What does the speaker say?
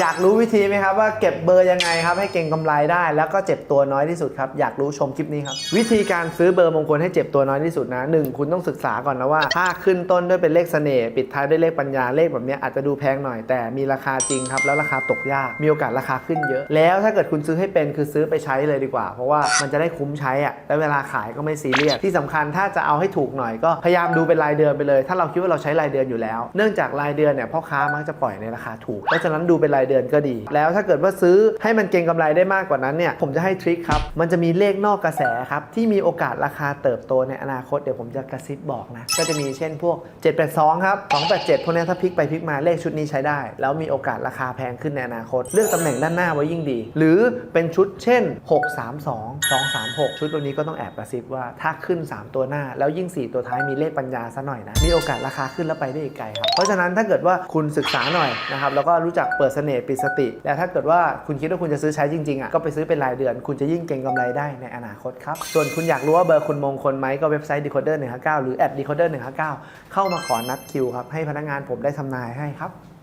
อยากรู้วิธีไหมครับว่าเก็บเบอร์ยังไงครับให้เก่งกำไรได้ แล้วก็เจ็บตัวน้อยที่สุดครับอยากรู้ชมคลิปนี้ครับวิธีการซื้อเบอร์มงคลให้เจ็บตัวน้อยที่สุดนะหนึ่งคุณต้องศึกษาก่อนนะว่า ถ้าขึ้นต้นด้วยเป็นเลขเสน่ห์ปิดท้ายด้วยเลขปัญญาเลขแบบนี้อาจจะดูแพงหน่อยแต่มีราคาจริงครับแล้วราคาตกยากมีโอกาสราคาขึ้นเยอะ แล้วถ้าเกิดคุณซื้อให้เป็นคือซื้อไปใช้เลยดีกว่า เพราะว่ามันจะได้คุ้มใช้อะแล้วเวลาขายก็ไม่ซีเรียสที่สำคัญถ้าจะเอาให้ถูกหน่อยก็พยายามดูเป็นรายเดือนไปเลย ถ้าเราคิดว่าเราใช้รายเดือนอยู่แล้ว เนื่องจากรายเดือนเนี่ยพ่อค้ามักจะปล่อยในราคาถูกเพราะฉะนั้นดูเป็นรายเดือนก็ดี แล้วถ้าเกิดว่าซื้อให้มันเก็งกำไรได้มากกว่านั้นเนี่ยผมจะให้ทริคครับมันจะมีเลขนอกกระแสครับที่มีโอกาสราคาเติบโตในอนาคตเดี๋ยวผมจะกระซิบบอกนะก็จะมีเช่นพวก 782 ครับ 287 พวกนี้ถ้าพลิกไปพลิกมาเลขชุดนี้ใช้ได้ แล้วมีโอกาสราคาแพงขึ้นในอนาคต เลือกตำแหน่งด้านหน้าไว้ยิ่งดี หรือเป็นชุดเช่น 632 236 ชุดตัวนี้ก็ต้องแอบกระซิบว่าถ้าขึ้น 3 ตัวหน้า แล้วยิ่ง 4 ตัวท้ายมีเลขปัญญาซะหน่อยนะมีโอกาสราคาขึ้นแล้วไปได้อีกไกลครับเพราะฉะนั้นถ้าเกิดว่าคุณศึกษาหน่อยนะครับแล้วก็รู้จักเปิดเสน่ห์ปิดสติ แล้วถ้าเกิดว่าคุณคิดว่าคุณจะซื้อใช้จริงๆอะก็ไปซื้อเป็นรายเดือน คุณจะยิ่งเก่งกำไรได้ในอนาคตครับ ส่วนคุณอยากรู้ว่าเบอร์คุณมงคลไหมก็เว็บไซต์ decoder 159หรือ at decoder 159เข้ามาขอนัดคิวครับให้พนักงานผมได้ทำนายให้ครับ